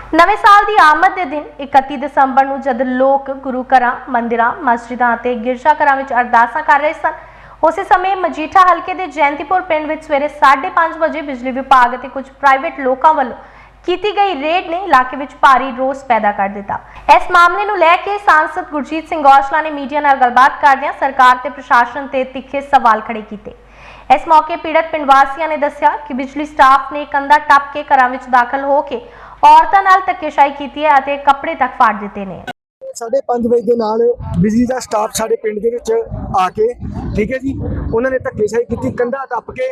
ਨਵੇਂ ਸਾਲ ਦੀ ਆਮਦ ਦੇ ਦਿਨ 31 ਦਸੰਬਰ ਨੂੰ ਜਦ ਲੋਕ ਗੁਰੂ ਘਰਾਂ, ਮੰਦਿਰਾਂ, ਮਸਜਿਦਾਂ ਅਤੇ ਗਿਰਜਾ ਘਰਾਂ ਵਿੱਚ ਅਰਦਾਸਾਂ ਕਰ ਰਹੇ ਸਨ, ਉਸੇ ਸਮੇਂ ਮਜੀਠਾ ਹਲਕੇ ਦੇ ਜੈਂਤੀਪੁਰ ਪਿੰਡ ਵਿੱਚ ਸਵੇਰੇ 5:30 ਵਜੇ ਬਿਜਲੀ ਵਿਭਾਗ ਅਤੇ ਕੁਝ ਪ੍ਰਾਈਵੇਟ ਲੋਕਾਂ ਵੱਲੋਂ ਕੀਤੀ ਗਈ ਰੇਡ ਨੇ ਇਲਾਕੇ ਵਿੱਚ ਭਾਰੀ ਰੋਸ ਪੈਦਾ ਕਰ ਦਿੱਤਾ। ਇਸ ਮਾਮਲੇ ਨੂੰ ਲੈ ਕੇ ਸਾਂਸਦ ਗੁਰਜੀਤ ਸਿੰਘ ਔਜਲਾ ਨੇ ਮੀਡੀਆ ਨਾਲ ਗੱਲਬਾਤ ਕਰਦਿਆਂ ਸਰਕਾਰ ਤੇ ਪ੍ਰਸ਼ਾਸਨ ਤੇ ਤਿੱਖੇ ਸਵਾਲ ਖੜੇ ਕੀਤੇ। ਇਸ ਮੌਕੇ ਪੀੜਤ ਪਿੰਡ ਵਾਸੀਆਂ ਨੇ ਦੱਸਿਆ ਕਿ ਬਿਜਲੀ ਸਟਾਫ ਨੇ ਕੰਧਾ ਟੱਪ ਕੇ ਘਰਾਂ ਵਿੱਚ ਦਾਖਲ ਹੋ ਕੇ ਔਰਤਾਂ ਨਾਲ ਧੱਕੇਸ਼ਾਹੀ ਕੀਤੀ ਹੈ ਅਤੇ ਕੱਪੜੇ ਤੱਕ ਫਾੜ ਦਿੱਤੇ ਨੇ। ਸਾਢੇ ਪੰਜ ਵਜੇ ਦੇ ਨਾਲ ਬਿਜਲੀ ਦਾ ਸਟਾਫ ਸਾਡੇ ਪਿੰਡ ਦੇ ਵਿੱਚ ਆ ਕੇ, ਠੀਕ ਹੈ ਜੀ, ਉਹਨਾਂ ਨੇ ਧੱਕੇਸ਼ਾਹੀ ਕੀਤੀ, ਕੰਧਾ ਟੱਪ ਕੇ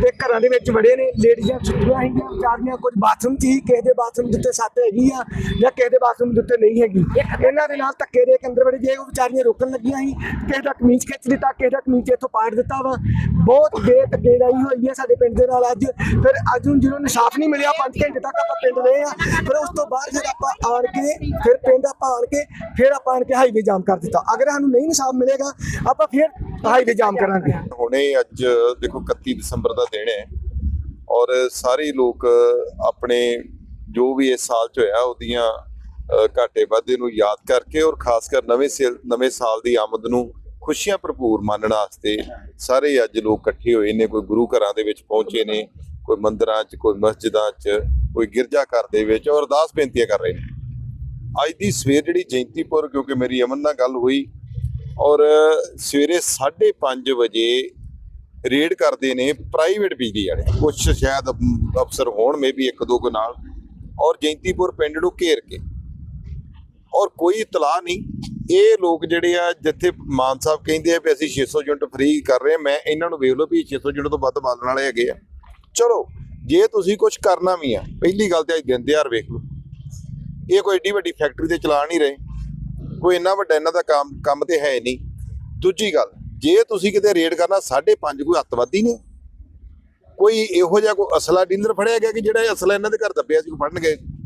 ਤੇ ਘਰਾਂ ਦੇ ਵਿੱਚ ਵੜੇ ਨੇ ਲੇਡੀਜ਼ਾਂ ਛੁੱਟੀਆਂ ਹੈਗੀਆਂ, ਵਿਚਾਰੀਆਂ ਕੁਝ ਬਾਥਰੂਮ 'ਚ ਹੀ, ਕਿਸੇ ਦੇ ਬਾਥਰੂਮ ਦੇ ਉੱਤੇ ਸੱਤ ਹੈਗੀ ਆ ਜਾਂ ਕਿਸੇ ਦੇ ਬਾਥਰੂਮ ਦੇ ਉੱਤੇ ਨਹੀਂ ਹੈਗੀ। ਇਹਨਾਂ ਦੇ ਨਾਲ ਧੱਕੇ ਦੇ ਕੇ ਅੰਦਰ ਵੜੇ ਜੇ ਉਹ ਵਿਚਾਰੀਆਂ ਰੋਕਣ ਲੱਗੀਆਂ ਸੀ, ਕਿਸੇ ਦਾ ਕਮੀਜ਼ ਖਿੱਚ ਦਿੱਤਾ, ਕਿਸੇ ਦਾ ਕਮੀਜ਼ ਇੱਥੋਂ ਪਾੜ ਦਿੱਤਾ ਵਾ। ਬਹੁਤ ਬੇਤਕੇਰਾਈ ਹੋਈ ਹੈ ਸਾਡੇ ਪਿੰਡ ਦੇ ਨਾਲ ਅੱਜ। ਫਿਰ ਅੱਜ ਨੂੰ ਜਿਹਨੂੰ ਇਨਸਾਫ ਨਹੀਂ ਮਿਲਿਆ 5 ਘੰਟੇ ਤੱਕ ਆਪਾਂ ਪਿੰਡ ਰਹੇ ਆ। ਫਿਰ ਉਸ ਤੋਂ ਬਾਅਦ ਫਿਰ ਆਪਾਂ ਆਣ ਕੇ, ਫਿਰ ਪਿੰਡ ਆਪਾਂ ਆਣ ਕੇ ਫਿਰ ਆਪਾਂ ਆਣ ਕੇ ਹਾਈਵੇ ਜਾਮ ਕਰ ਦਿੱਤਾ। ਅਗਰ ਸਾਨੂੰ ਨਹੀਂ ਇਨਸਾਫ ਮਿਲੇਗਾ, ਆਪਾਂ ਫਿਰ ਹਾਈਵੇ ਜਾਮ ਕਰਾਂਗੇ। ਹੁਣੇ ਅੱਜ ਦੇਖੋ 31 ਦਸੰਬਰ ਦਾ ਦਿਨ ਹੈ ਔਰ ਸਾਰੇ ਲੋਕ ਆਪਣੇ ਜੋ ਵੀ ਇਸ ਸਾਲ ਚ ਹੋਇਆ, ਉਹਦੀਆਂ ਘਾਟੇ ਵਾਧੇ ਨੂੰ ਯਾਦ ਕਰਕੇ ਔਰ ਖਾਸ ਕਰ ਨਵੇਂ ਸੇਲ- ਨਵੇਂ ਸਾਲ ਦੀ ਆਮਦ ਨੂੰ ਖੁਸ਼ੀਆਂ ਭਰਪੂਰ ਮੰਨਣ ਵਾਸਤੇ ਸਾਰੇ ਅੱਜ ਲੋਕ ਇਕੱਠੇ ਹੋਏ ਨੇ, ਕੋਈ ਗੁਰੂ ਘਰਾਂ ਦੇ ਵਿੱਚ ਪਹੁੰਚੇ ਨੇ, ਕੋਈ ਮੰਦਿਰਾਂ 'ਚ, ਕੋਈ ਮਸਜਿਦਾਂ 'ਚ, ਕੋਈ ਗਿਰਜਾ ਘਰ ਦੇ ਵਿੱਚ ਔਰ ਅਰਦਾਸ ਬੇਨਤੀਆਂ ਕਰ ਰਹੇ ਨੇ। ਅੱਜ ਦੀ ਸਵੇਰ ਜਿਹੜੀ ਜੈਂਤੀਪੁਰ, ਕਿਉਂਕਿ ਮੇਰੀ ਅਮਨ ਨਾਲ ਗੱਲ ਹੋਈ, ਔਰ, ਸਵੇਰੇ 5:30 ਵਜੇ ਰੇਡ ਕਰਦੇ ਨੇ ਪ੍ਰਾਈਵੇਟ ਬਿਜਲੀ ਵਾਲੇ। ਕੁਝ ਸ਼ਾਇਦ ਅਫਸਰ ਹੋਣ ਮੇਬੀ ਇੱਕ ਦੋ ਕੋ ਨਾਲ। ਔਰ ਜੈਂਤੀਪੁਰ ਪਿੰਡ ਨੂੰ ਘੇਰ ਕੇ। ਔਰ ਕੋਈ ਇਤਲਾਹ ਨਹੀਂ। ਇਹ ਲੋਕ ਜਿਹੜੇ ਆ, ਜਿੱਥੇ ਮਾਨ ਸਾਹਿਬ ਕਹਿੰਦੇ ਆ ਵੀ ਅਸੀਂ 600 ਯੂਨਿਟ ਫ੍ਰੀ ਕਰ ਰਹੇ ਮੈਂ ਇਹਨਾਂ ਨੂੰ ਵੇਖ ਲਓ ਵੀ 600 ਯੂਨਿਟ ਤੋਂ ਵੱਧ ਬਾਲਣ ਵਾਲੇ ਹੈਗੇ ਆ। ਚਲੋ, ਜੇ ਤੁਸੀਂ ਕੁਝ ਕਰਨਾ ਵੀ ਆ, ਪਹਿਲੀ ਗੱਲ ਤੇ ਅੱਜ ਦਿਨ ਦਿਹਾੜ ਵੇਖ ਲਓ। ਇਹ ਕੋਈ ਏਡੀ ਵੱਡੀ ਫੈਕਟਰੀ ਤੇ ਚਲਾ ਨਹੀਂ ਰਹੇ। ਕੋਈ ਇੰਨਾ ਵੱਡਾ ਇਹਨਾਂ ਦਾ ਕੰਮ ਕੰਮ ਤੇ ਹੈ ਨਹੀਂ। ਦੂਜੀ ਗੱਲ, ਜੇ ਤੁਸੀਂ ਕਿਤੇ ਰੇਡ ਕਰਨਾ 5.5 ਕੋਈ ਅੱਤਵਾਦੀ ਨੇ ਕੋਈ ਇਹੋ ਜਿਹਾ ਕੋਈ ਅਸਲਾ ਡੀਲਰ ਫੜਿਆ ਗਿਆ ਕਿ ਜਿਹੜਾ ਅਸਲਾ ਇਹਨਾਂ ਦੇ ਘਰ ਦੱਬਿਆ ਸੀ ਕੋਈ ਫੜਨਗੇ?